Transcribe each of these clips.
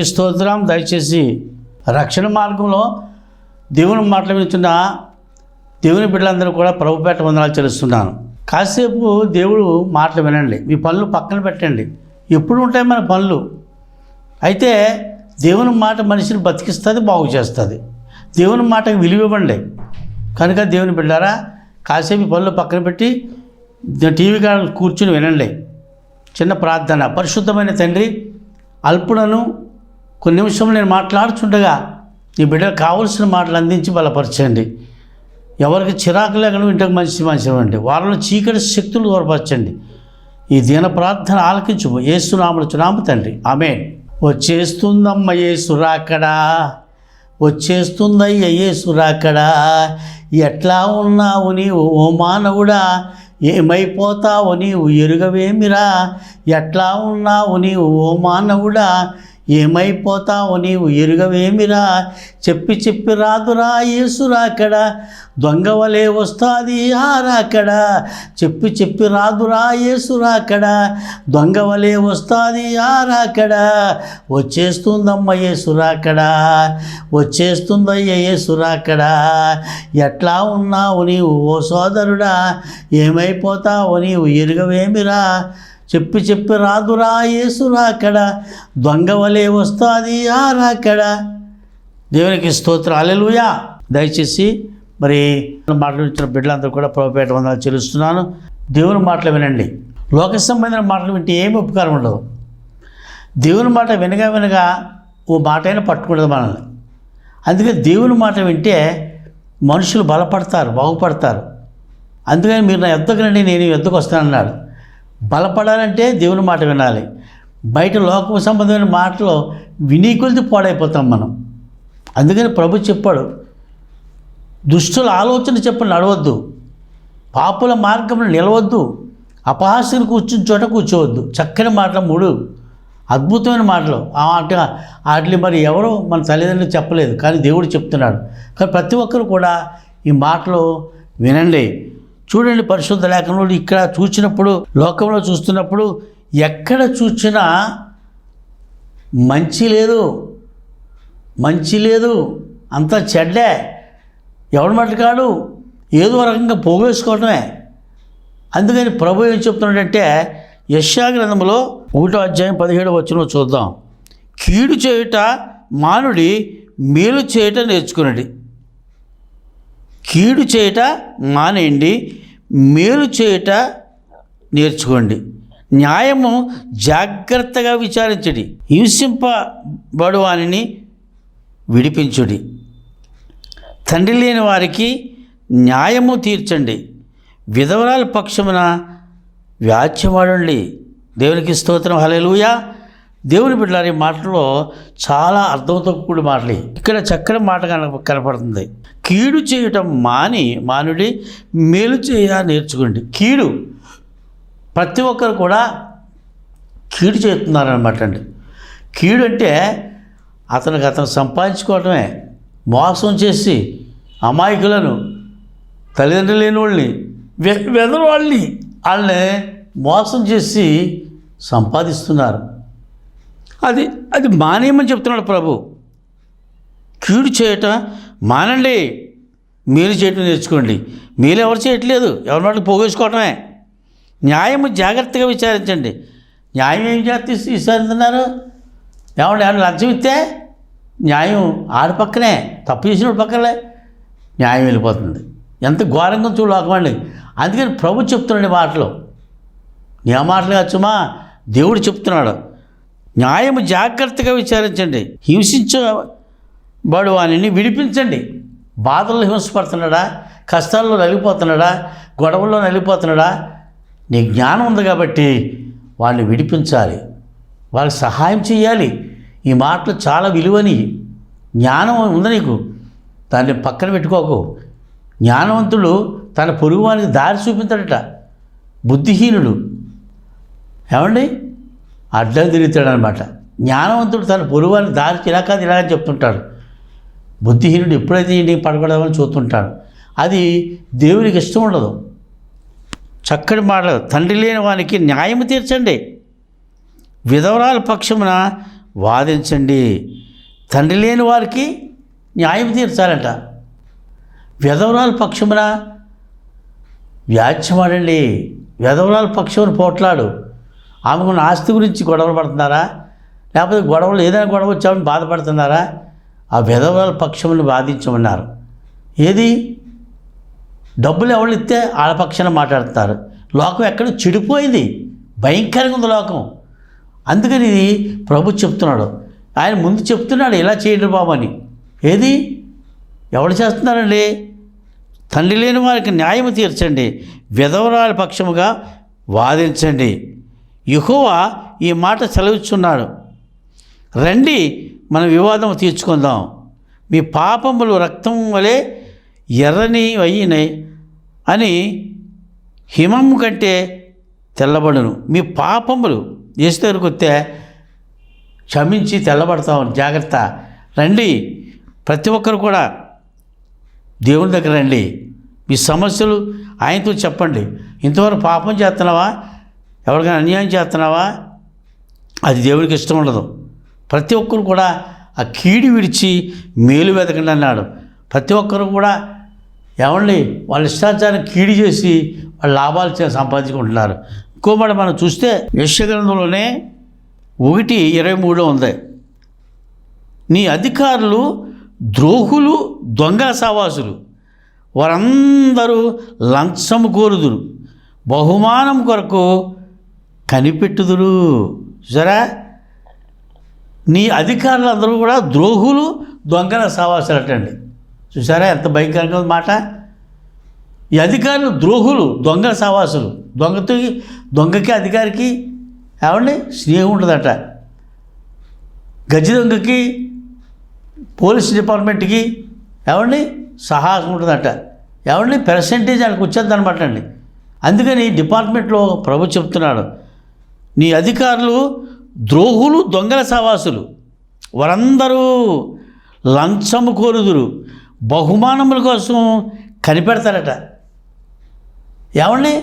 దేవునికి స్తోత్రం. దయచేసి రక్షణ మార్గంలో దేవుని మాటలు వింటున్న దేవుని బిడ్డలందరూ కూడా ప్రభుపేట వందనాలు చెల్లిస్తున్నాను. కాసేపు దేవుడు మాటలు వినండి. మీ పనులు పక్కన పెట్టండి. ఎప్పుడు ఉంటాయి మన పనులు? అయితే దేవుని మాట మనిషిని బతికిస్తుంది బాగు చేస్తుంది. దేవుని మాటకు విలువ ఇవ్వండి. కనుక దేవుని బిడ్డారా కాసేపు ఈ పనులు పక్కన పెట్టి టీవీ కాడ కూర్చుని వినండి. చిన్న ప్రార్థన. పరిశుద్ధమైన తండ్రి అల్పుడను కొన్ని నిమిషంలో నేను మాట్లాడుచుండగా నీ బిడ్డకు కావలసిన మాటలు అందించి బలపరచండి. ఎవరికి చిరాకు లేకుండా ఇంటికి మంచి మంచి ఇవ్వండి వారిలో చీకటి శక్తులు దూరపరచండి ఈ దీన ప్రార్థన ఆలకించు ఏసునాములు చునాము తండ్రి. ఆమె వచ్చేస్తుందమ్మ ఏసురాకడా వచ్చేస్తుందయ్య ఏసురాకడా ఎట్లా ఉన్నావు నీవు? ఓ మానవుడా ఏమైపోతావు నీవు? ఎరుగవేమిరా? ఎట్లా ఉన్నావు నీవు? ఓ మానవుడా ఏమైపోతావు నీవు? ఎరుగవేమిరా? చెప్పి చెప్పి రాదురా యేసురాకడ దొంగవలే వస్తాది ఆరాకడ చెప్పి చెప్పి రాదురా యేసురాకడ దొంగవలే వస్తాది ఆరాకడ వచ్చేస్తుందమ్మ యేసురాకడ వచ్చేస్తుందయ్య యేసురాకడ ఎట్లా ఉన్నావు నీవు? ఓ సోదరుడా ఏమైపోతావు నీవు? ఎరుగవేమిరా? చెప్పి చెప్పి రాదురా యేసురాకడ దొంగవలే వస్తుంది ఆ రాకడ. దేవునికి స్తోత్ర. అలెలుయా దయచేసి మరి మాటలు ఇచ్చిన బిడ్డలందరూ కూడా ప్రభుపేట వందలు చెల్లిస్తున్నాను. దేవుని మాటలు వినండి. లోక సంబంధించిన మాటలు వింటే ఏమి ఉపకారం ఉండదు. దేవుని మాట వినగా వినగా ఓ మాట అయినా పట్టుకుంటుంది మనల్ని. అందుకే దేవుని మాట వింటే మనుషులు బలపడతారు బాగుపడతారు. అందుకని మీరు నా ఎద్దకు రండి నేను ఈ ఎద్దకు వస్తానన్నాడు. బలపడాలంటే దేవుని మాట వినాలి. బయట లోకం సంబంధమైన మాటలు విని కొలిది పాడైపోతాం మనం. అందుకని ప్రభు చెప్పాడు దుష్టుల ఆలోచన చెప్పి నడవద్దు. పాపుల మార్గంలో నిలవద్దు. అపహాస్యం కూర్చుని చోట కూర్చోవద్దు. చక్కని మాటలు మూడు. అద్భుతమైన మాటలు. ఆ మాట వాటిని మరి ఎవరో మన తల్లిదండ్రులు చెప్పలేదు. కానీ దేవుడు చెప్తున్నాడు. కానీ ప్రతి ఒక్కరు కూడా ఈ మాటలు వినండి. చూడండి పరిశుద్ధ లేఖనంలో ఇక్కడ చూసినప్పుడు లోకంలో చూస్తున్నప్పుడు ఎక్కడ చూసినా మంచి లేదు మంచి లేదు అంత చెడ్డే. ఎవరి ఎవడు మట్టుకాడు ఏదో రకంగా పోగేసుకోవటమే. అందుకని ప్రభు ఏం చెప్తున్నాడంటే యశా గ్రంథంలో ఒకటో అధ్యాయం పదిహేడు వచ్చిన చూద్దాం. కీడు చేయుట మానుడి మేలు చేయుట నేర్చుకునండి. కీడు చేయట మానేయండి మేలు చేయుట నేర్చుకోండి. న్యాయము జాగ్రత్తగా విచారించడి హింసింపబడువాని విడిపించుడి. తండ్రి లేని వారికి న్యాయము తీర్చండి విధవరాల పక్షమున వ్యాఖ్యమాడండి. దేవునికి స్తోత్రం. హలెలుయా దేవుని బిడ్డలారి మాటలో చాలా అర్థంతో కూడి మాటలు. ఇక్కడ చక్కని మాట కనపడుతుంది. కీడు చేయటం మాని మానుడి మేలు చేయ నేర్చుకోండి. కీడు. ప్రతి ఒక్కరు కూడా కీడు చేస్తున్నారనమాట అండి. కీడు అంటే అతనికి అతను సంపాదించుకోవటమే. మోసం చేసి అమాయకులను తల్లిదండ్రులు లేని వాళ్ళని వె వెదరు వాళ్ళని వాళ్ళని మోసం చేసి సంపాదిస్తున్నారు. అది అది మానేయమని చెప్తున్నాడు ప్రభు. కీడు చేయటం మానండి. మీరు చేయటం నేర్చుకోండి. మీరు ఎవరు చేయట్లేదు. ఎవరి మాటలు పోగేసుకోవటమే. న్యాయము జాగ్రత్తగా విచారించండి. న్యాయం ఏం చేస్తే విచారిస్తున్నారు ఏమండి ఏమన్నా లంచం ఇస్తే? న్యాయం ఆడి పక్కనే తప్పు చేసిన పక్కలే న్యాయం వెళ్ళిపోతుంది. ఎంత ఘోరంగా చూడు లోకమండి అందుకని ప్రభు చెప్తున్నాడు ఈ మాటలు. నీ మాటలు వచ్చుమా దేవుడు చెప్తున్నాడు. న్యాయము జాగ్రత్తగా విచారించండి. హింసించబడు వానిని విడిపించండి. బాధల్లో హింసపడుతున్నాడా? కష్టాల్లో నలిగిపోతున్నాడా? గొడవల్లో నలిగిపోతున్నాడా? నీ జ్ఞానం ఉంది కాబట్టి వాళ్ళని విడిపించాలి. వాళ్ళకి సహాయం చేయాలి. ఈ మాటలు చాలా విలువని జ్ఞానం ఉంది నీకు. దాన్ని పక్కన పెట్టుకోకు. జ్ఞానవంతుడు తన పొరుగువానికి దారి చూపించడట. బుద్ధిహీనుడు. ఏమండి? అడ్డం తిరుగుతాడనమాట. జ్ఞానవంతుడు తన పొరువాన్ని దారి ఇలా కాదు ఇలా అని చెప్తుంటాడు. బుద్ధిహీనుడు ఎప్పుడైతే ఇంటికి పడకూడదని చూస్తుంటాడు. అది దేవునికి ఇష్టం ఉండదు. చక్కటి మాటలు. తండ్రి లేని వానికి న్యాయం తీర్చండి. విధవరాల పక్షమున వాదించండి. తండ్రి లేని వారికి న్యాయం తీర్చాలంట. విధవరాల పక్షమున వ్యాజ్యమాడండి విధవరాల పక్షమును పోట్లాడు. ఆమెకు ఉన్న ఆస్తి గురించి గొడవలు పడుతున్నారా? లేకపోతే గొడవలు ఏదైనా గొడవ వచ్చామని బాధపడుతున్నారా? ఆ విధవల పక్షమును బాధించమన్నారు. ఏది? డబ్బులు ఎవరు ఇస్తే వాళ్ళ పక్షాన మాట్లాడుతున్నారు. లోకం ఎక్కడ చెడిపోయింది? భయంకరంగా ఉంది లోకం. అందుకని ఇది ప్రభు చెప్తున్నాడు. ఆయన ముందు చెప్తున్నాడు ఇలా చేయండి బాబు అని. ఏది? ఎవరు చేస్తున్నారండి? తండ్రి లేని వారికి న్యాయం తీర్చండి. విధవరాల పక్షముగా వాదించండి. యహోవా ఈ మాట సెలవిస్తున్నాడు రండి మన వివాదం తీర్చుకుందాం. మీ పాపములు రక్తం వలె ఎర్రని అయ్యినాయి అని హిమము కంటే తెల్లబడును. మీ పాపములు చేసి దగ్గరకు వస్తే క్షమించి తెల్లబడతాం. జాగ్రత్త. రండి ప్రతి ఒక్కరు కూడా దేవుని దగ్గర రండి. మీ సమస్యలు ఆయనతో చెప్పండి. ఇంతవరకు పాపం చేస్తున్నావా? ఎవరికైనా అన్యాయం చేస్తున్నావా? అది దేవుడికి ఇష్టం ఉండదు. ప్రతి ఒక్కరు కూడా ఆ కీడి విడిచి మేలు వెతకండి అన్నాడు. ప్రతి ఒక్కరు కూడా ఏమండి వాళ్ళ ఇష్టాచారం కీడి చేసి వాళ్ళ లాభాలు సంపాదించుకుంటున్నారు. ఇంకో మాట మనం చూస్తే యశగ్రంథంలోనే ఒకటి ఇరవై మూడో ఉంది. నీ అధికారులు ద్రోహులు దొంగ సావాసులు వారందరూ లంచము కోరుదురు. బహుమానం కొరకు కనిపెట్టుదురు. చూసారా? నీ అధికారులు అందరూ కూడా ద్రోహులు దొంగల సావాసులు చూసారా ఎంత భయంకరంగా ఉంది మాట? ఈ అధికారులు ద్రోహులు దొంగల సావాసులు. దొంగతో దొంగకి అధికారికి ఏమండి? స్నేహం ఉండదట. గజ్జి దొంగకి పోలీస్ డిపార్ట్మెంట్కి ఏమండి? సహాసం ఉంటుందట ఏమండి? పర్సంటేజ్ వాళ్ళకి వచ్చేది అనమాట అండి. అందుకని డిపార్ట్మెంట్లో ప్రభు చెప్తున్నాడు. నీ అధికారులు ద్రోహులు దొంగల సవాసులు వారందరూ లంచము కోరుదురు. బహుమానముల కోసం కనిపెడతారట. ఏమండి?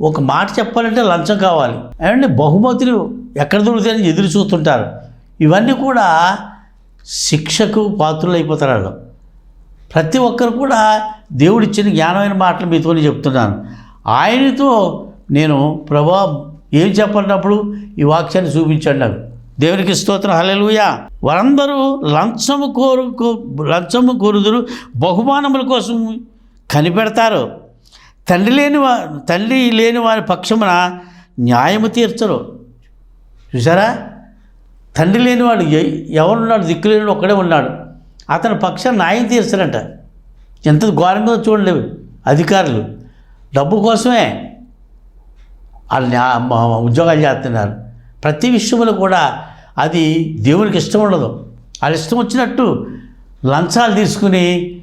ఒక మాట చెప్పాలంటే లంచం కావాలి. ఏమండి? బహుమతులు ఎక్కడ దొరుకుతాయని ఎదురు చూస్తుంటారు. ఇవన్నీ కూడా శిక్షకు పాత్రలు అయిపోతారు వాళ్ళు ప్రతి ఒక్కరు కూడా దేవుడిచ్చిన జ్ఞానమైన మాటలు మీతోనే చెప్తున్నాను. ఆయనతో నేను ప్రభా ఏం చెప్పన్నప్పుడు ఈ వాక్యాన్ని చూపించండి నాకు దేవునికి స్తోత్రం. హలెలుయా వారందరూ లంచము కోరు కో- లంచము కోరుదురు బహుమానముల కోసం కనిపెడతారు. తండ్రి లేని వా తండ్రి లేని వారి పక్షమున న్యాయము తీర్చరు. చూసారా తండ్రి లేనివాడు ఎ- ఎవరున్నాడు? దిక్కు లేని ఒక్కడే ఉన్నాడు. అతని పక్షం న్యాయం తీర్చరంట. ఎంత ఘోరంగా చూడండి అధికారులు. డబ్బు కోసమే. వాళ్ళు ఉద్యోగాలు చేస్తున్నారు. ప్రతి విషయంలో కూడా అది దేవునికి ఇష్టం ఉండదు. వాళ్ళ ఇష్టం వచ్చినట్టు లంచాలు తీసుకుని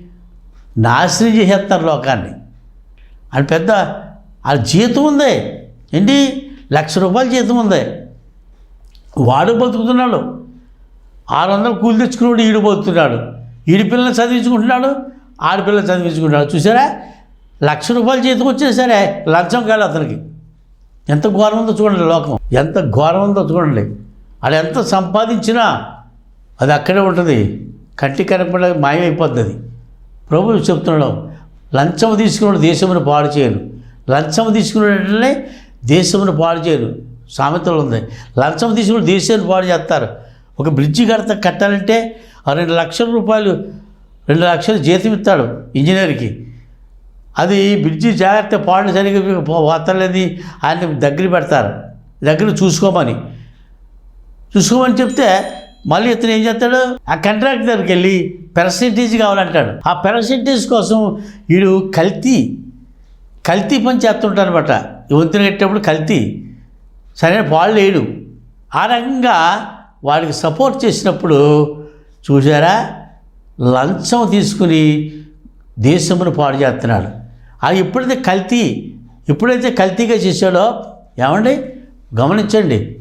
నాశనం చేసేస్తారు లోకాన్ని. అది పెద్ద వాళ్ళ జీతం ఉంది. ఏంటి? లక్ష రూపాయల జీతం ఉంది. వాడు బతుకుతున్నాడు. ఆరు వందలు కూలి తెచ్చుకున్నాడు ఈడు బతుకుతున్నాడు. ఈడి పిల్లల్ని చదివించుకుంటున్నాడు. ఆడపిల్లలు చదివించుకుంటున్నాడు. చూసారా? లక్ష రూపాయల జీతం వచ్చినా సరే లంచం కాదు అతనికి. ఎంత ఘోరం ఉందో చూడండి లోకం. ఎంత ఘోరం ఉందో చూడండి. అది ఎంత సంపాదించినా అది అక్కడే ఉంటుంది. కంటి కనపడ మాయమైపోద్ది అది. ప్రభు చెప్తున్నాడు లంచం తీసుకున్నాడు దేశమును పాడు చేయను. లంచం తీసుకున్నట్లే దేశమును పాడు చేయను. సామెతలు ఉంది. లంచం తీసుకుని దేశాన్ని పాడు చేస్తారు. ఒక బ్రిడ్జి కడత కట్టాలంటే ఆ రెండు లక్షల రూపాయలు రెండు లక్షలు జీతం ఇస్తాడు ఇంజనీర్కి. అది బ్రిడ్జి జాగ్రత్త పాడు సరిగ్గా పోతలేదు ఆయన దగ్గర పెడతారు. దగ్గర చూసుకోమని. చూసుకోమని చెప్తే మళ్ళీ ఇతను ఏం చేస్తాడు? ఆ కంట్రాక్ట్ దగ్గరికి వెళ్ళి పర్సంటేజ్ కావాలంటాడు. ఆ పర్సంటేజ్ కోసం వీడు కల్తీ కల్తీ పని చేస్తుంటారనమాట వంతెన కట్టేటప్పుడు కల్తీ. సరైన పాలు లేడు. ఆ రకంగా వాడికి సపోర్ట్ చేసినప్పుడు చూసారా లంచం తీసుకుని దేశమును పాడు చేస్తున్నాడు. అది ఎప్పుడైతే కల్తీ ఎప్పుడైతే కల్తీగా చేశాడో ఏమండి? గమనించండి.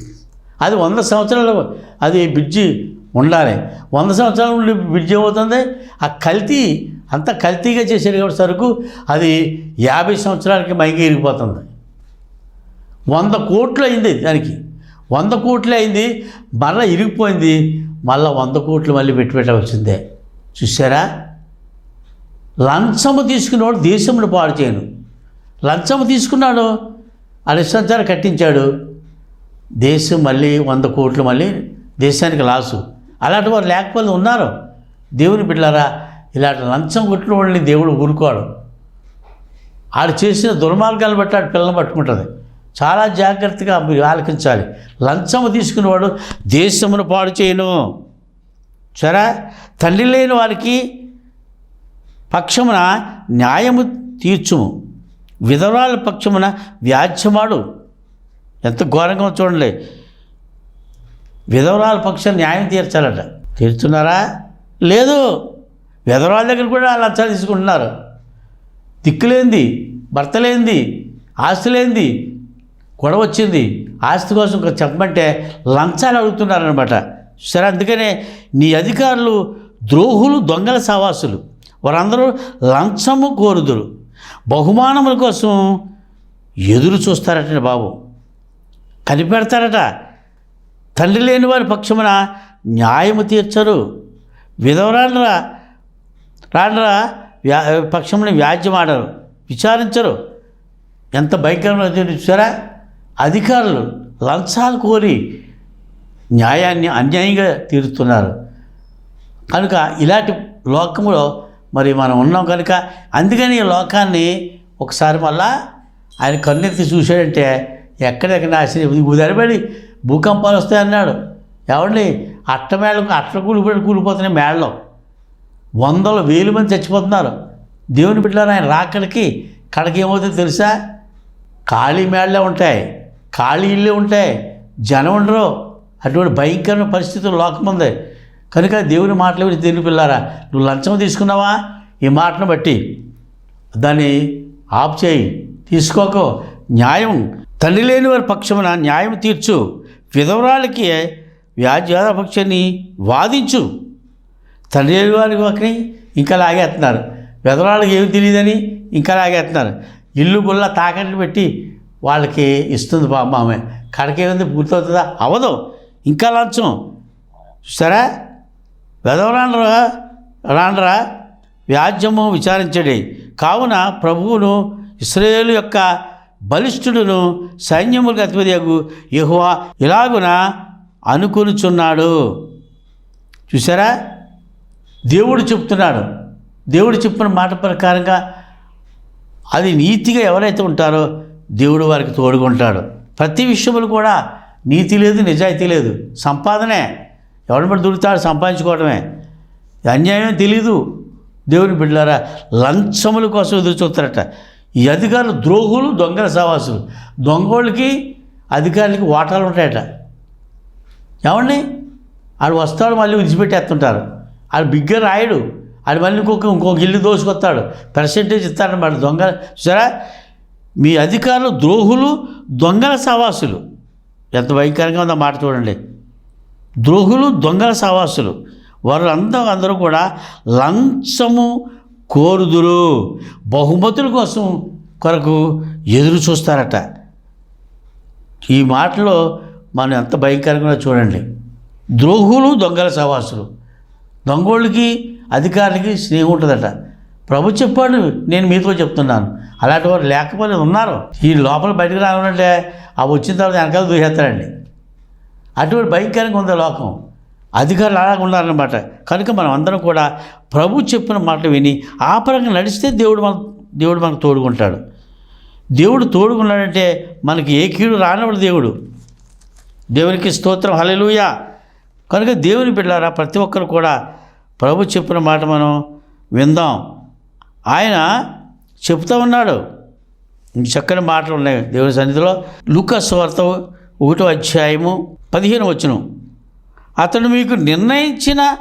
అది వంద సంవత్సరాలు అది బ్రిడ్జి ఉండాలి. వంద సంవత్సరాల నుండి బ్రిడ్జి ఏమవుతుంది? ఆ కల్తీ అంత కల్తీగా చేశాడు కాబట్టి సరుకు అది యాభై సంవత్సరాలకి మైకి ఇరిగిపోతుంది. వంద కోట్లు అయింది దానికి. వంద కోట్లు అయింది మళ్ళీ ఇరిగిపోయింది. మళ్ళీ వంద కోట్లు మళ్ళీ పెట్టి పెట్టవలసిందే. చూసారా లంచము తీసుకున్నవాడు దేశమును పాడు చేయను. లంచము తీసుకున్నాడు అలెస్సంచారు కట్టించాడు. దేశం మళ్ళీ వంద కోట్లు మళ్ళీ దేశానికి లాసు. అలాంటి వారు లేకపోతే ఉన్నారు. దేవుని బిడ్డారా ఇలాంటి లంచం కొట్టిన వాళ్ళని దేవుడు ఊరుకోడు. ఆడు చేసిన దుర్మార్గాలు బట్టి ఆడు పిల్లలు పట్టుకుంటుంది. చాలా జాగ్రత్తగా మీరు ఆలకించాలి లంచము తీసుకునేవాడు దేశమును పాడు చేయను. సరే తండ్రి లేని వారికి పక్షమున న్యాయము తీర్చుము. విధవరాల పక్షమున వ్యాధ్యమాడు ఎంత ఘోరంగా చూడండి. విధవరాల పక్షం న్యాయం తీర్చాలట. తీర్చున్నారా? లేదు. విధవరాల దగ్గర కూడా లంచాలు తీసుకుంటున్నారు. దిక్కులేంది భర్త లేనిది ఆస్తి లేనిది గొడవ వచ్చింది. ఆస్తి కోసం చెప్పమంటే లంచాలు అడుగుతున్నారనమాట సరే అందుకనే నీ అధికారులు ద్రోహులు దొంగల సావాసులు వారందరూ లంచము కోరుదురు. బహుమానముల కోసం ఎదురు చూస్తారట బాబు. కనిపెడతారట. తండ్రి లేని వారి పక్షమున న్యాయము తీర్చరు. విధవరాండ్రా రాండ్రా వ్యా పక్షమున వ్యాజ్యం ఆడరు విచారించరు. ఎంత భయంకరమైన చూసారా అధికారులు లంచాలు కోరి న్యాయాన్ని అన్యాయంగా తీరుస్తున్నారు. కనుక ఇలాంటి లోకంలో మరి మనం ఉన్నాం కనుక అందుకని ఈ లోకాన్ని ఒకసారి మళ్ళా ఆయన కన్నెత్తి చూశాడంటే ఎక్కడెక్కడ నాశనం ఉదరిపడి భూకంపాలు వస్తాయన్నాడు. ఏమండి అట్ట మేళకు కూలిపడి కూలిపోతున్నాయి మేళ్ళలో వందల వేలు మంది చచ్చిపోతున్నారు. దేవుని బిడ్డలారా ఆయన రాకడికి కడకి ఏమవుతుందో తెలుసా? ఖాళీ మేళ్ళే ఉంటాయి. ఖాళీ ఇళ్ళే ఉంటాయి. జనం ఉండరు. అటువంటి భయంకరమైన పరిస్థితులు లోకముంది కనుక దేవుని మాటలు విని దేవుని పిల్లారా నువ్వు లంచం తీసుకున్నావా? ఈ మాటను బట్టి దాన్ని ఆఫ్ చేయి తీసుకోకు. న్యాయం తండ్రి లేని వారి పక్షమున న్యాయం తీర్చు. విధవరాలకి వ్యాజ్యాల పక్షాన్ని వాదించు. తండ్రి లేని వారి ఒకరిని ఇంకా లాగేస్తున్నారు. విధవరాళ్ళకి ఏమి తెలియదని ఇంకా లాగేస్తున్నారు. ఇల్లు గుళ్ళ తాకట్లు పెట్టి వాళ్ళకి ఇస్తుంది పాప ఆమె. కడకేముంది పూర్తవుతుందా? అవదు. ఇంకా లంచం. సరే వెదవరాండ్రా రాండ్రా? వ్యాజ్యము విచారించడి. కావున ప్రభువును ఇస్రాయేలు యొక్క బలిష్ఠుడును సైన్యములకు అధిపతియగు యహువా ఇలాగున అనుకునుచున్నాడు. చూసారా దేవుడు చెప్తున్నాడు. దేవుడు చెప్పిన మాట ప్రకారంగా అది నీతిగా ఎవరైతే ఉంటారో దేవుడు వారికి తోడుకుంటాడు ప్రతి విషయంలో కూడా నీతి లేదు నిజాయితీ లేదు. సంపాదనే. ఎవరిని బట్టి దొరుకుతాడు సంపాదించుకోవడమే అన్యాయం తెలీదు. దేవుని బిడ్డలారా లంచముల కోసం ఎదురు చూస్తారట. ఈ అధికారులు ద్రోహులు దొంగల సవాసులు దొంగోళ్ళకి అధికారులకి వాటాలు ఉంటాయట. ఏమండి? ఆడు వస్తాడు మళ్ళీ విడిచిపెట్టేస్తుంటారు. ఆడు బిగ్గర రాయడు. ఆడు మళ్ళీ ఇంకొక ఇంకొక ఇల్లు దోసుకొస్తాడు. పర్సెంటేజ్ ఇస్తాడన్నమాట దొంగ సరే మీ అధికారులు ద్రోహులు దొంగల సవాసులు ఎంత భయంకరంగా ఉందో మాట చూడండి. ద్రోహులు దొంగల సవాసులు. వారు అందరూ అందరూ కూడా లంచము కోరుదురు. బహుమతుల కోసం కొరకు ఎదురు చూస్తారట. ఈ మాటలో మనం ఎంత భయంకరంగా చూడండి. ద్రోహులు దొంగల సవాసులు. దొంగోళ్ళకి అధికారులకి స్నేహం ఉంటుందట. ప్రభు చెప్పాడు నేను మీతో చెప్తున్నాను. అలాంటి వారు లేకపోతే ఉన్నారు. ఈ లోపల బయటకు రావాలంటే ఆ వచ్చిన తర్వాత వెనకాల దూసేస్తారండి. అటువంటి భయంకరంగా ఉంది లోకం. అధికారులు అలాగ ఉన్నారన్నమాట. కనుక మనం అందరం కూడా ప్రభు చెప్పిన మాట విని ఆ పరంగా నడిస్తే దేవుడు మన దేవుడు మనకు తోడుకుంటాడు దేవుడు తోడుకున్నాడంటే మనకి ఏ కీడు రానప్పుడు దేవుడు. దేవునికి స్తోత్రం హలెలుయా కనుక దేవుని బిడ్డారా ప్రతి ఒక్కరు కూడా ప్రభు చెప్పిన మాట మనం విందాం. ఆయన చెప్తా ఉన్నాడు. చక్కని మాటలు ఉన్నాయి దేవుని సన్నిధిలో. లుక వార్త ఒకటో అధ్యాయము పదిహేను వచనం. అతడు మీకు నిర్ణయించిన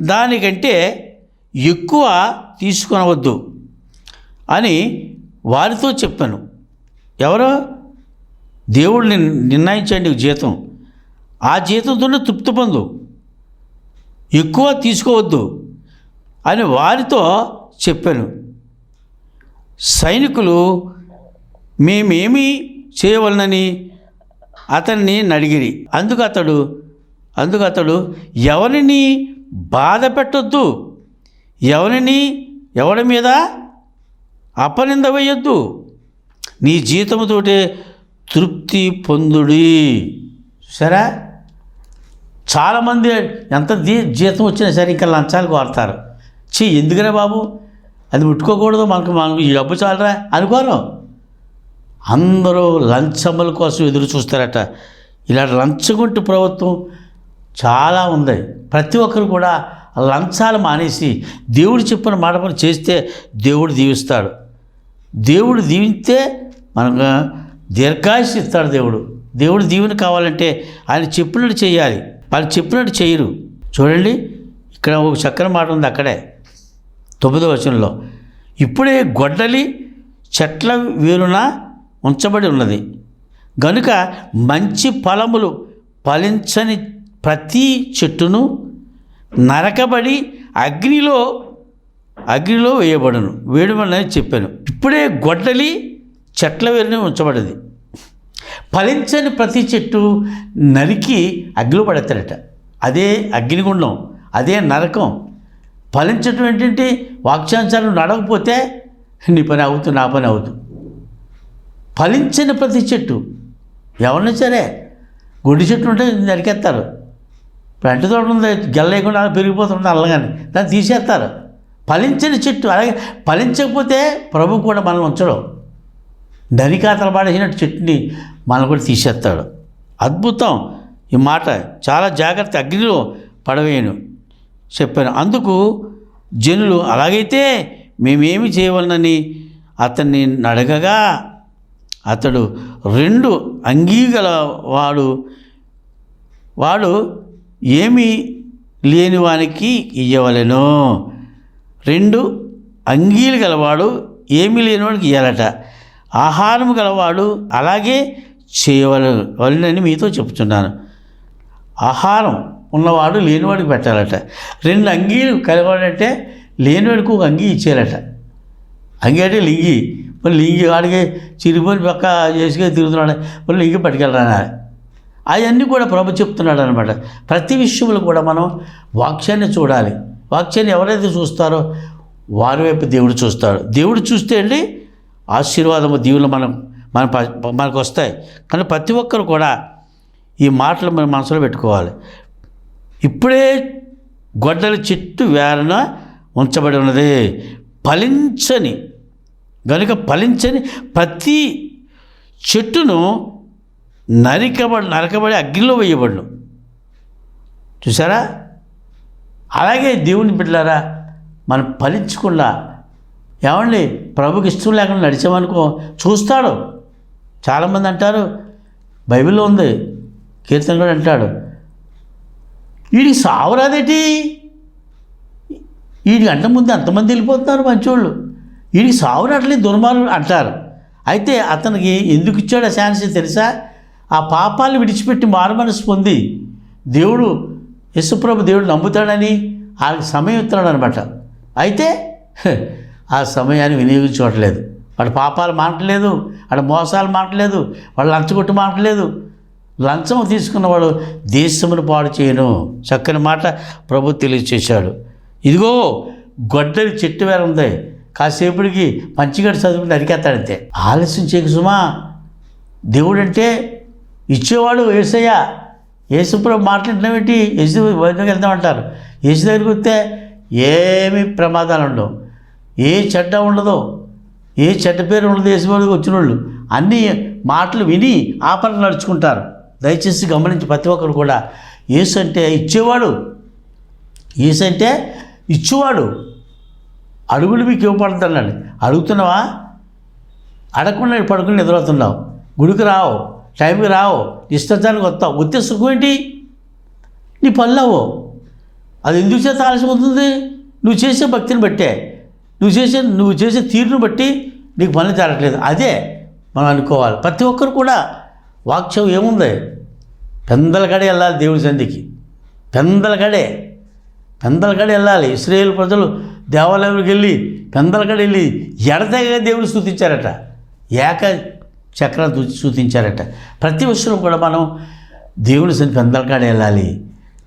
దానికంటే ఎక్కువ తీసుకొనవద్దు అని వారితో చెప్పాను. ఎవరో? దేవుడిని నిర్ణయించండి జీతం. ఆ జీతంతోనే తృప్తి పొందు. ఎక్కువ తీసుకోవద్దు అని వారితో చెప్పాను. సైనికులు మేమేమి చేయవలనని అతన్ని నడిగిరి. అందుకు అతడు అందుకు అతడు ఎవరిని బాధ పెట్టొద్దు? ఎవరిని ఎవడి మీద అపనింద వేయొద్దు? నీ జీతముతోటే తృప్తి పొందుడి. సరే? చాలామంది ఎంత దీ జీతం వచ్చినా సరే ఇంకా లంచాలు కోరతారు చీ ఎందుకురా బాబు? అది ముట్టుకోకూడదు మనకు మనకు ఈ డబ్బు చాలరా అనుకోరు. అందరూ లంచముల కోసం ఎదురు చూస్తారట. ఇలా లంచగొట్టు ప్రభుత్వం చాలా ఉంది. ప్రతి ఒక్కరు కూడా లంచాలు మానేసి దేవుడు చెప్పిన మాట పని చేస్తే దేవుడు దీవిస్తాడు. దేవుడు దీవిస్తే మనకు దీర్ఘాయుష్ ఇస్తాడు దేవుడు. దేవుడు దీవెన కావాలంటే ఆయన చెప్పినట్టు చేయాలి. వాళ్ళు చెప్పినట్టు చేయరు. చూడండి ఇక్కడ ఒక చక్కని మాట ఉంది అక్కడే. తొమ్మిదో వచనంలో ఇప్పుడే గొడ్డలి చెట్ల వేరున ఉంచబడి ఉన్నది. గనుక మంచి ఫలములు ఫలించని ప్రతి చెట్టును నరకబడి అగ్నిలో అగ్నిలో వేయబడును. వేయడమని చెప్పాను. ఇప్పుడే గొడ్డలి చెట్ల వేరునే ఉంచబడింది. ఫలించని ప్రతి చెట్టు నరికి అగ్నిలో పడతాడట అదే అగ్నిగుండం అదే నరకం. ఫలించటం ఏంటంటే వాక్యాంశాలు నడకపోతే నీ పని అవుతూ నా పని అవుతూ. ఫలించిన ప్రతి చెట్టు. ఎవరిని సరే గుడి చెట్టు ఉంటే నరికేస్తారు. పెంట తోట ఉంది గెల్లేయకుండా అలా పెరిగిపోతుంది అల్లగాని. దాన్ని తీసేస్తారు. ఫలించిన చెట్టు అలాగే ఫలించకపోతే ప్రభు కూడా మనం ఉంచడం. నరికాతలు పాడేసినట్టు చెట్టుని మనం కూడా తీసేస్తాడు. అద్భుతం. ఈ మాట చాలా జాగ్రత్త. అగ్నిలో పడవేయను. చెప్పాను. అందుకు జనులు అలాగైతే మేమేమి చేయవలనని అతన్ని నడగగా అతడు రెండు అంగీగల వాడు వాడు ఏమీ లేని వానికి ఇయ్యవలెను. రెండు అంగీలు గలవాడు ఏమీ లేనివాడికి ఇయ్యాలట. ఆహారం గలవాడు అలాగే చేయవల వలనని మీతో చెప్తున్నాను. ఆహారం ఉన్నవాడు లేనివాడికి పెట్టాలట. రెండు అంగీలు కలవాడంటే లేనివాడికి ఒక అంగీ ఇచ్చేయాలట. అంగీ అంటే లింగి. మరి లింగి వాడికి చిరిగిపోయి పక్క చేసుకొని తిరుగుతున్నాడు. మళ్ళీ లింగి పట్టుకెళ్ళరా అవన్నీ కూడా ప్రభు చెప్తున్నాడు అనమాట ప్రతి విషయంలో కూడా మనం వాక్యాన్ని చూడాలి. వాక్యాన్ని ఎవరైతే చూస్తారో వారి వైపు దేవుడు చూస్తాడు. దేవుడు చూస్తే అండి ఆశీర్వాదము దీవులు మనం మన మనకు వస్తాయి. కానీ ప్రతి ఒక్కరు కూడా ఈ మాటలు మన మనసులో పెట్టుకోవాలి. ఇప్పుడే గొడ్డల చెట్టు వేరన ఉంచబడి ఉన్నది. ఫలించని గనుక ఫలించని ప్రతి చెట్టును నరికబడి నరకబడి అగ్నిలో వేయబడును. చూసారా అలాగే దేవుని బిడ్డలారా మనం ఫలించకుండా ఏమండి? ప్రభుకి ఇష్టం లేకుండా నడిచామనుకో చూస్తాడు. చాలామంది అంటారు బైబిల్లో ఉంది కీర్తన కూడా అంటాడు. వీడికి సావురాదేటి వీడికి అంట ముందు అంతమంది వెళ్ళిపోతున్నారు మంచోళ్ళు. వీడికి సావునట్లే దుర్మార్గుడు అంటారు. అయితే అతనికి ఎందుకు ఇచ్చాడు ఆ ఛాన్స్ తెలుసా? ఆ పాపాలు విడిచిపెట్టి మారుమనసు పొంది దేవుడు యశుప్రభు దేవుడు నమ్ముతాడని ఆ సమయం ఇస్తున్నాడు అనమాట అయితే ఆ సమయాన్ని వినియోగించుకోవట్లేదు. వాడు పాపాలు మానట్లేదు వాడు మోసాలు మానట్లేదు వాడు లంచగొట్టు మానట్లేదు లంచం తీసుకున్నవాడు దేశమును పాడు చేయను. చక్కని మాట ప్రభు తెలియచేశాడు ఇదిగో గొడ్డలి చెట్టు వేరుంది కాసేపటికి మంచిగడ్డ చదువుకుని అరికేస్తాడంతే ఆలస్యం చేయకు సుమా. దేవుడంటే ఇచ్చేవాడు ఏసయ్య. యేసుప్రభు మాట్లాడినవేంటి యేసు వైద్యుకి వెళ్దామంటారు యేసు దగ్గరికి వస్తే ఏమి ప్రమాదాలు ఉండవు. ఏ చెడ్డ ఉండదు ఏ చెడ్డ పేరు ఉండదు యేసు దగ్గరికి వచ్చిన వాళ్ళు అన్ని మాటలు విని ఆపరణ నడుచుకుంటారు. దయచేసి గమనించి ప్రతి ఒక్కరు కూడా యేసు అంటే ఇచ్చేవాడు. యేసు అంటే ఇచ్చేవాడు. అడుగులు మీకు ఇవ్వబడుతున్నాను అడుగుతున్నావా? అడగకుండా పడుకుని నిద్రవుతున్నావు గుడికి రావు టైంకి రావు ఇష్టానికి వస్తావు. వచ్చే సుఖం ఏంటి? నీ పనులవు అది ఎందుకు చేత ఆలస్యం అవుతుంది? నువ్వు చేసే భక్తిని బట్టే. నువ్వు చేసే నువ్వు చేసే తీరును బట్టి నీకు పని జరగట్లేదు అదే మనం అనుకోవాలి. ప్రతి ఒక్కరు కూడా వాక్యం ఏముంది? పెందలగడే వెళ్ళాలి దేవుడి సంధికి పెందలగడే పెందలగడ వెళ్ళాలి. ఇస్రాయేల్ ప్రజలు దేవాలయంలోకి వెళ్ళి పెందలగడ వెళ్ళి ఎడతెగ దేవుడు స్థుతించారట. ఏక చక్రాలు సూచించారట ప్రతి విషయంలో కూడా మనం దేవుని సన్ని పెందలకాడ వెళ్ళాలి.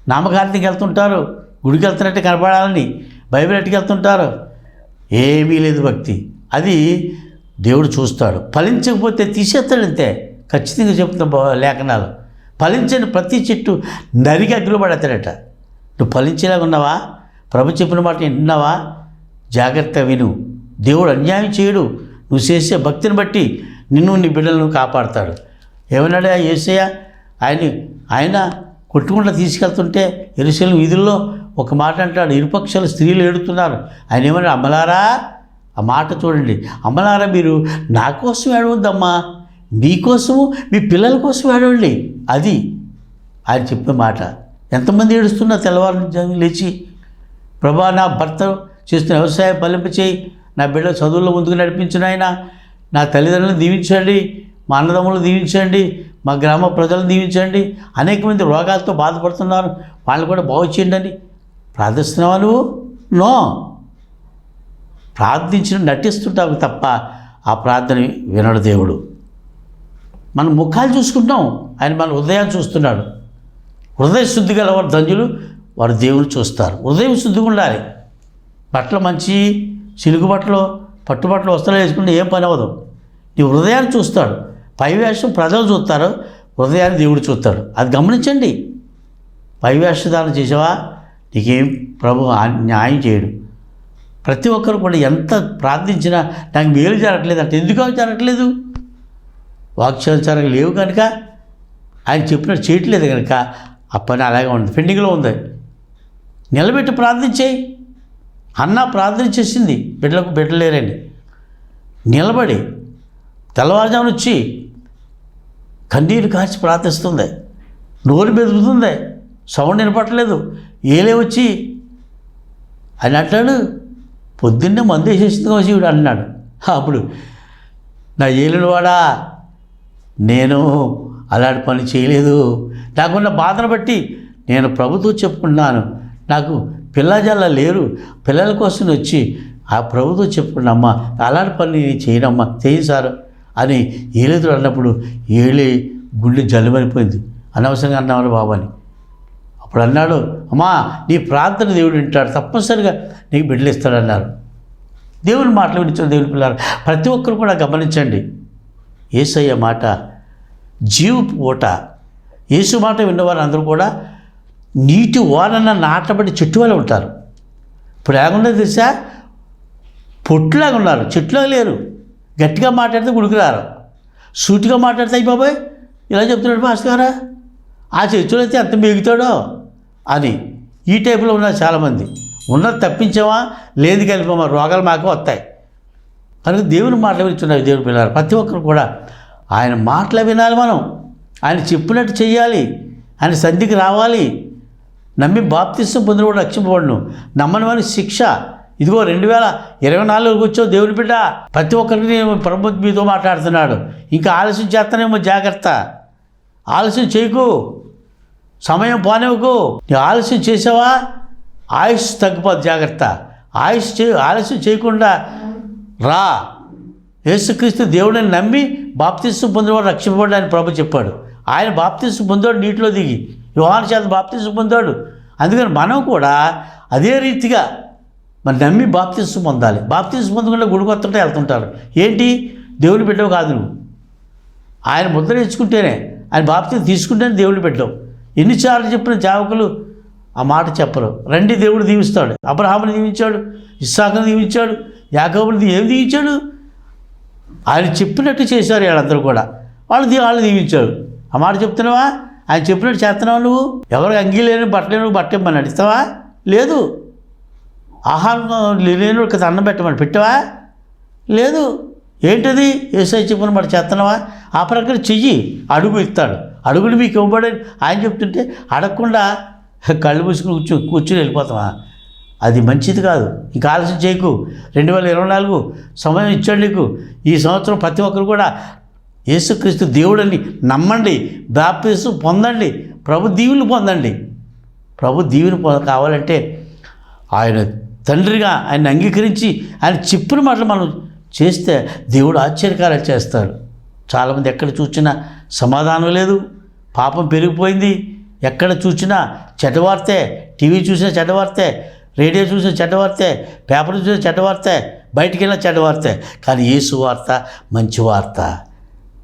నామకార్థికి వెళ్తుంటారు. గుడికి వెళ్తున్నట్టు కనపడాలని బైబిల్ ఎట్టుకు వెళ్తుంటారు? ఏమీ లేదు భక్తి. అది దేవుడు చూస్తాడు. ఫలించకపోతే తీసేస్తాడు అంతే. ఖచ్చితంగా చెప్తున్న లేఖనాలు. ఫలించని ప్రతి చెట్టు నరికి అగ్గులు పడతాడట నువ్వు ఫలించేలాగా ఉన్నావా? ప్రభు చెప్పిన మాట విన్నావా జాగ్రత్త విను. దేవుడు అన్యాయం చేయడు. నువ్వు చేసే భక్తిని బట్టి నిన్ను నీ బిడ్డలను కాపాడతాడు. ఏమన్నాడు ఆ ఆయన ఆయన కొట్టుకుండా తీసుకెళ్తుంటే ఎరుసలం వీధుల్లో ఒక మాట అంటాడు. ఇరుపక్షాలు స్త్రీలు ఏడుతున్నారు. ఆయన ఏమన్నాడు? అమ్మలారా ఆ మాట చూడండి. అమ్మలారా మీరు నా కోసం ఏడవద్దమ్మా. మీకోసము మీ పిల్లల కోసం ఏడవండి. అది ఆయన చెప్పే మాట. ఎంతమంది ఏడుస్తున్నా తెల్లవారు లేచి ప్రభా నా భర్త చేస్తున్న వ్యవసాయం పలింపు చేయి. నా బిడ్డ చదువుల్లో ముందుకు నడిపించిన ఆయన నా తల్లిదండ్రులను దీవించండి మా అన్నదమ్ములను దీవించండి మా గ్రామ ప్రజలను దీవించండి. అనేక మంది రోగాలతో బాధపడుతున్నారు. వాళ్ళు కూడా బాగు చేయండి. అని ప్రార్థిస్తున్నావా నువ్వు? నో. ప్రార్థించిన నటిస్తుంటావు తప్ప ఆ ప్రార్థన వినడు దేవుడు. మన ముఖాలు చూసుకుంటాం ఆయన మన హృదయాన్ని చూస్తున్నాడు. హృదయ శుద్ధి గల వారు ధన్యులు వారు దేవుని చూస్తారు. హృదయం శుద్ధిగా ఉండాలి. బట్టలు మంచి సిలుగు బట్టలు పట్టుబట్టలు వస్త్రాలు వేసుకుంటే ఏం పని అవ్వదు. నీ హృదయాన్ని చూస్తాడు. పై వేషం ప్రజలు చూస్తారు హృదయాన్ని దేవుడు చూస్తాడు. అది గమనించండి. పై చేసావా? నీకేం ప్రభు ఆ- న్యాయం చేయడు. ప్రతి ఒక్కరు కూడా ఎంత ప్రార్థించినా నాకు మేలు జరగట్లేదు అంటే ఎందుకు జరగట్లేదు? వాక్యాలు లేవు కనుక ఆయన చెప్పినట్టు చేయట్లేదు కనుక ఆ పని అలాగే ఉంది పెండింగ్లో ఉంది. నిలబెట్టి ప్రార్థించేయి అన్న ప్రార్థన చేసింది. బిడ్డలకు బిడ్డలేరని నిలబడి తెల్లవారుజామున వచ్చి కన్నీరు కాచి ప్రార్థిస్తుంది. నోరు బెదురుతుంది సౌండ్ వినపట్టలేదు ఏలే వచ్చి అని అంటాడు. పొద్దున్నే మందు వేసేసింది శివుడు అన్నాడు. అప్పుడు నా ఏలినవాడా నేను అలాంటి పని చేయలేదు. నాకున్న బాధను బట్టి నేను ప్రభుతో చెప్పుకున్నాను నాకు పిల్లజల్ల లేరు. పిల్లల కోసం వచ్చి ఆ ప్రభుతో చెప్పుకున్నమ్మా అలాంటి పని నేను చేయనమ్మా చేయి సార్ అని ఏలేదుడు అన్నప్పుడు ఏలే గుండె జల్లుమనిపోయింది అనవసరంగా అన్నవాడు బాబు అని. అప్పుడు అన్నాడు అమ్మా నీ ప్రార్థన దేవుడు వింటాడు. తప్పనిసరిగా నీకు బిడ్డలు ఇస్తాడన్నారు. దేవుని మాటలు వినిచిన దేవుని పిల్లలు ప్రతి ఒక్కరు కూడా గమనించండి. ఏసయ్య మాట జీవు ఓట యేసు మాట విన్నవారు అందరూ కూడా నీటి ఓనన్న నాటబడి చెట్టు వల్ల ఉంటారు. ఇప్పుడు ఏముందో తెలుసా? పొట్టులాగా ఉన్నారు. చెట్టులాగా లేరు. గట్టిగా మాట్లాడితే గుడికిరారు సూటిగా మాట్లాడితే అయ్యి బాబాయ్ ఇలా చెప్తున్నాడు భాస్కరా ఆ చెట్టులో అయితే ఎంత మిగుతాడో అని ఈ టైపులో ఉన్నారు చాలామంది. ఉన్నది తప్పించామా? లేదు కలిపామా రోగాలు మాకు వస్తాయి. కనుక దేవుని మాటలు వింటున్నారు దేవుని పిల్లలు. ప్రతి ఒక్కరు కూడా ఆయన మాటలు వినాలి మనం. ఆయన చెప్పినట్టు చెయ్యాలి. ఆయన సంధికి రావాలి. నమ్మి బాప్తిస్తం పొందిన కూడా రక్షింపబడును. నమ్మని శిక్ష. ఇదిగో రెండు వేల ఇరవై నాలుగు వచ్చావు దేవుని బిడ్డ. ప్రతి ఒక్కరికి నేను ప్రభు మీతో మాట్లాడుతున్నాడు. ఇంకా ఆలస్యం చేస్తానేమో జాగ్రత్త. ఆలస్యం చేయకు. సమయం పోనివ్వకు. నీ ఆలస్యం చేసావా? ఆయుష్ తగ్గిపోద్ది జాగ్రత్త. ఆయుష్ చే ఆలస్యం చేయకుండా రా. యేసుక్రీస్తు దేవుడిని నమ్మి బాప్తిస్తు పొందినవాడు రక్షింపబడ్డాని ప్రభు చెప్పాడు. ఆయన బాప్తిస్తు పొందాడు నీటిలో దిగి. యోహాను చేత బాప్తిస్తు పొందాడు. అందుకని మనం కూడా అదే రీతిగా మరి నమ్మి బాప్తిస్తు పొందాలి. బాప్తిస్తు పొందకుండా గుడికి వస్తుంటే వెళ్తుంటారు. ఏంటి? దేవుని బిడ్డవు కాదు నువ్వు. ఆయన ముద్ర ఇచ్చుకుంటేనే ఆయన బాప్తి తీసుకుంటేనే దేవుని పెట్టావు ఎన్నిసార్లు చెప్పిన జావకులు ఆ మాట చెప్పరు. రండి దేవుడు దీవిస్తాడు. అబ్రహాముని దీవించాడు ఇస్సాకుని దీవించాడు యాకబుని ఏమి ఏం దీవించాడు? ఆయన చెప్పినట్టు చేశారు వాళ్ళందరూ కూడా. వాళ్ళు దీ వాళ్ళు దీవించాడు ఆ మాట చెప్తున్నావా? ఆయన చెప్పినట్టు చేస్తున్నావా నువ్వు? ఎవరికి అంగీ లేని బట్ట లేని బట్ట ఇమ్మని అడుగుతావా లేదు. ఆహారం లేని ఒక అన్నం పెట్టమని పెట్టావా? లేదు. ఏంటది? ఏసై చెప్పిన మాట చేస్తున్నావా? ఆ ప్రకారం చెయ్యి. అడుగు ఇస్తాడు. అడుగులు మీకు ఇవ్వబడని ఆయన చెప్తుంటే అడగకుండా కళ్ళు మూసుకుని కూర్చో కూర్చుని వెళ్ళిపోతావా? అది మంచిది కాదు. ఇంకా ఆలస్యం చేయకు. రెండు వేల ఇరవై నాలుగు సమయం ఇచ్చాడు నీకు. ఈ సంవత్సరం ప్రతి ఒక్కరు కూడా యేసుక్రీస్తు దేవుడని నమ్మండి. బాప్తిసం పొందండి. ప్రభు దీవులు పొందండి. ప్రభు దీవుని పొంద కావాలంటే ఆయన తండ్రిగా ఆయన అంగీకరించి ఆయన చెప్పిన మాటలు మనం చేస్తే దేవుడు ఆశ్చర్యకారాలు చేస్తాడు చాలామంది ఎక్కడ చూసినా సమాధానం లేదు. పాపం పెరిగిపోయింది. ఎక్కడ చూసినా చెడ్డవార్తే టీవీ చూసినా చెడ్డవార్తే రేడియో చూసినా చెడ్డవార్తే పేపర్ చూసిన చెడ్డవార్తే బయటికి వెళ్ళిన చెడ్డవార్తే. కానీ యేసు వార్త మంచి వార్త.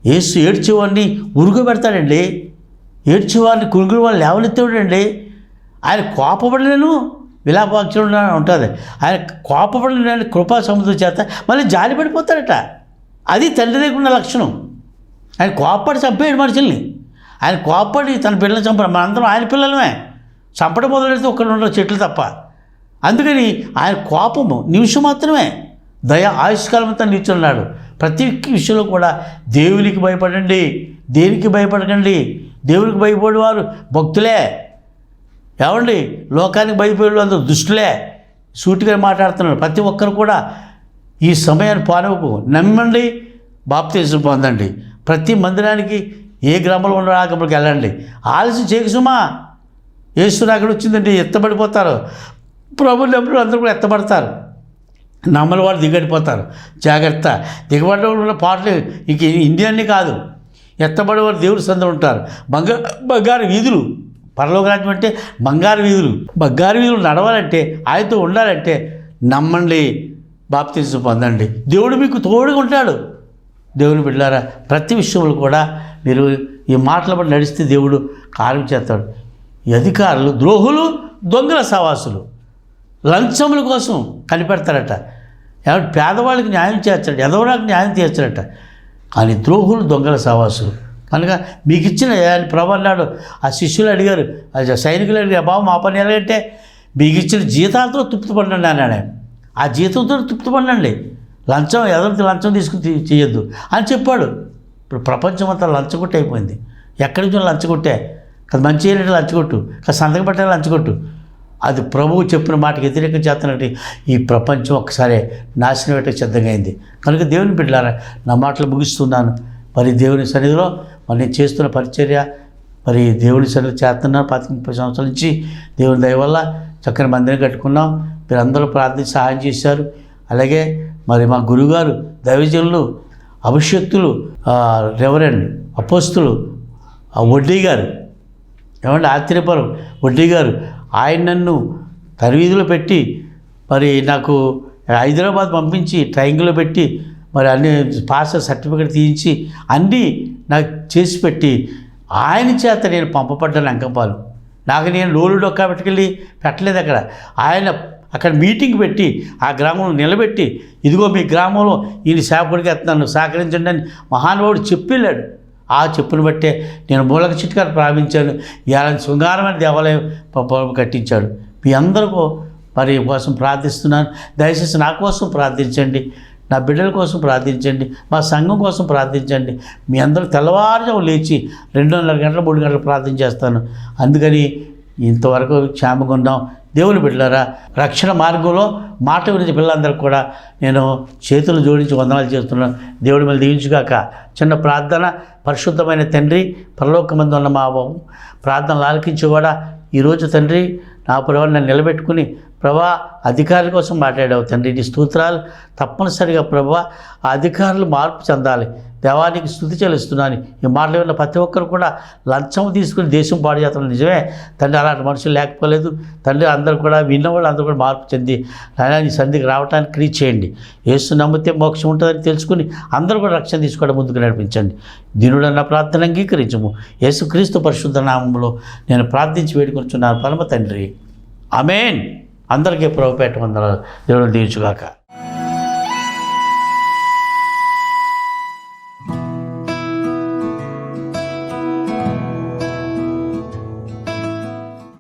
ఏసు ఏడ్చేవాడిని ఉరుగబెడతాడండి. ఏడ్చేవాడిని కురుగురు వాళ్ళు లేవనెత్తాడండి ఆయన కోపపడలేను విలాపాక్షుడు ఉంటుంది. ఆయన కోపపడలేని కృపా సముద్రం చేత మళ్ళీ జాలి పడిపోతాడట. అది తండ్రి దగ్గర ఉన్న లక్షణం. ఆయన కోపపడి చంపేయడు మనుషుల్ని. ఆయన కోపపడి తన పిల్లల్ని చంపడం. మనందరం ఆయన పిల్లలమే. చంపడం మొదలెడితే ఒక్కడ ఉండవు చెట్లు తప్ప. అందుకని ఆయన కోపము నిమిషం మాత్రమే. దయ ఆయుష్కాలం అంతా నిల్చున్నాడు ప్రతి విషయంలో కూడా దేవునికి భయపడండి దేనికి భయపడకండి? దేవునికి భయపడేవారు భక్తులే. ఏమండి? లోకానికి భయపడే అందరూ దుష్టులే. సూటిగా మాట్లాడుతున్నారు. ప్రతి ఒక్కరు కూడా ఈ సమయాన్ని పానవకు నమ్మండి బాప్తీసం పొందండి. ప్రతి మందిరానికి ఏ గ్రామంలో ఉన్న ఆగమకి వెళ్ళండి. ఆలస్యం చేయకసుమా ఏసు అక్కడ వచ్చిందండి ఎత్తబడిపోతారు. ప్రభు డబ్బులు అందరూ కూడా ఎత్తబడతారు. నమ్మల వాళ్ళు దిగడిపోతారు. జాగ్రత్త. దిగబడ్డ పాటలు ఇక ఇండియన్ని కాదు. ఎత్తబడి వారు దేవుడి సందరు ఉంటారు. బంగా బంగారు వీధులు. పరలోకరాజ్యం అంటే బంగారు వీధులు. బంగారు వీధులు నడవాలంటే ఆయనతో ఉండాలంటే నమ్మండి బాప్తీసం పొందండి. దేవుడు మీకు తోడుగా ఉంటాడు. దేవుని బిడ్డారా ప్రతి విషయంలో కూడా మీరు ఈ మాటల పడి నడిస్తే దేవుడు కార్యం చేస్తాడు. ఈ అధికారులు ద్రోహులు దొంగల సవాసులు లంచముల కోసం కనిపెడతారట. ఏమంటే పేదవాళ్ళకి న్యాయం చేస్తాడు ఎదవరాకు న్యాయం తీర్చాడట కానీ ద్రోహులు దొంగల సవాసులు కనుక మీకు ఇచ్చిన ఆయన ప్రభు అన్నాడు ఆ శిష్యులు అడిగారు ఆ సైనికులు అడిగారు బాబు మా పని ఎలాగంటే మీకు ఇచ్చిన జీతాలతో తృప్తి పడండి అన్నాడు ఆయన. ఆ జీతంతో తృప్తి పడండి లంచం ఎదరికి లంచం తీసుకుని చేయొద్దు అని చెప్పాడు. ఇప్పుడు ప్రపంచం అంతా లంచగొట్టు అయిపోయింది. ఎక్కడి నుంచో లంచగొట్టే కదా మంచి చేయలేడు లంచగొట్టు కదా సంతకం పెట్టాలి లంచగొట్టు అది ప్రభువు చెప్పిన మాటకి వ్యతిరేకం చేస్తున్నట్టు ఈ ప్రపంచం ఒక్కసారి నాశనం పెట్టే సిద్ధంగా అయింది కనుక దేవుని బిడ్డలారా నా మాటలు ముగిస్తున్నాను. మరి దేవుని సన్నిధిలో మరి నేను చేస్తున్న పరిచర్య మరి దేవుని సన్నిధి చేస్తున్నాను పాతి ముప్పై సంవత్సరాల నుంచి దేవుని దయ వల్ల చక్కని మందిరం కట్టుకున్నాం. మీరు అందరూ ప్రార్థించి సహాయం చేశారు. అలాగే మరి మా గురుగారు దైవజనులు అభిషక్తులు రెవరెండ్ అపోస్తులు ఆ వడ్డీ గారు ఏమంటే ఆశ్చర్యపరం వడ్డీ గారు ఆయన నన్ను తరవీధిలో పెట్టి మరి నాకు హైదరాబాద్ పంపించి ట్రైన్లో పెట్టి మరి అన్ని పాస్ సర్టిఫికేట్ తీయించి అన్నీ నాకు చేసి పెట్టి ఆయన చేత నేను పంపబడ్డాను అంకంపాలు నాకు నేను లోలు డొక్కా పెట్టుకెళ్ళి పెట్టలేదు అక్కడ. ఆయన అక్కడ మీటింగ్ పెట్టి ఆ గ్రామంలో నిలబెట్టి ఇదిగో మీ గ్రామంలో ఈయన సేవకుడికి ఎత్తున్నాను సహకరించండి అని మహానుభావుడు చెప్పిళ్ళాడు ఆ చెప్పును బట్టే నేను మూలక చిట్కాలు ప్రారంభించాను ఇలాంటి శృంగారమైన దేవాలయం కట్టించాడు. మీ అందరికో మరి కోసం ప్రార్థిస్తున్నాను. దయచేసి నా కోసం ప్రార్థించండి. నా బిడ్డల కోసం ప్రార్థించండి. మా సంఘం కోసం ప్రార్థించండి. మీ అందరూ తెల్లవారుజాము లేచి రెండున్నర గంటల మూడు గంటలు ప్రార్థన చేస్తాను. అందుకని ఇంతవరకు క్షేమంగా ఉన్నాం. దేవుని బిడ్డలారా రక్షణ మార్గంలో మాట గురించి పిల్లలందరికీ కూడా నేను చేతులు జోడించి వందనాలు చేస్తున్నాను. దేవుడి మీద దీవించుగాక. చిన్న ప్రార్థన పరిశుద్ధమైన తండ్రి పరలోకమంది ఉన్న మా బాబు. ప్రార్థనలు ఆలకించి కూడా ఈరోజు తండ్రి నా ప్రభావం నన్ను నిలబెట్టుకుని ప్రభా అధికారుల కోసం మాట్లాడావు తండ్రి. నీ స్తోత్రాలు తప్పనిసరిగా ప్రభా అధికారులు మార్పు చెందాలి. దేవానికి స్థుతి చెల్లిస్తున్నాను ఈ మాటలు విన్న ప్రతి ఒక్కరు కూడా లంచం తీసుకుని దేశం పాడు చేస్తున్నారు నిజమే. తండ్రి అలాంటి మనుషులు లేకపోలేదు. తండ్రి అందరూ కూడా విన్న వాళ్ళు అందరూ కూడా మార్పు చెంది నాయన నీ సంధికి రావడానికి క్రియ చేయండి. యేసు నమ్మితే మోక్షం ఉంటుందని తెలుసుకుని అందరూ కూడా రక్షణ తీసుకోవడం ముందుకు నడిపించండి. దీనుడన్న ప్రార్థన అంగీకరించము. యేసుక్రీస్తు పరిశుద్ధ నామంలో నేను ప్రార్థించి వేడుకొచ్చున్నాను పరమ తండ్రి. అమేన్ అందరికీ ప్రభుపేట వందల దేవుడు దీవించుగాక.